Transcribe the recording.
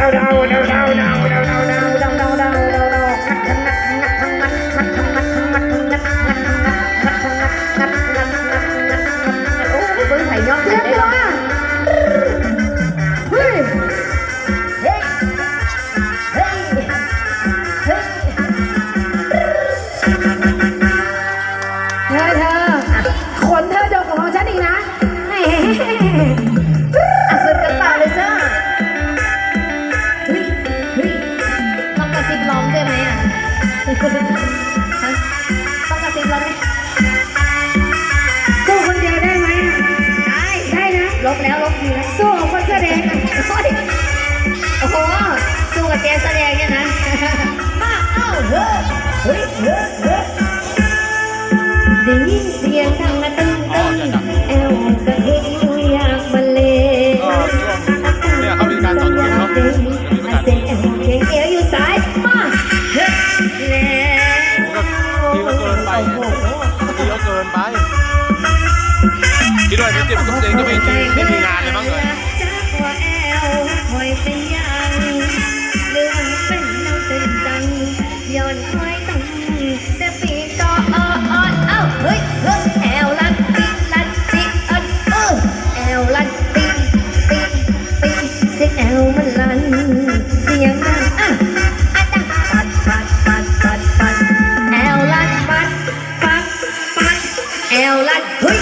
đâu đâu đâu đâu đâu đâu đâu đâu đâu đâu ซิบล้อมได้ไหมอะต้องกระซิบล้อมไหมสู้คนเดียวได้ไหมอะได้ได้นะลบแล้วลบดีแล้วสู้กับคนแสดงอะโอ้โหสู้กับแกแสดงเนี่ยนะมาเอ้าเฮ้ยเฮ้ย เยอะเกินไปคิดว่าไม่นสิบตุ้งเองก็ไม่จริงไม่มีงานเลยมั้ง แอลลั่เฮ้ย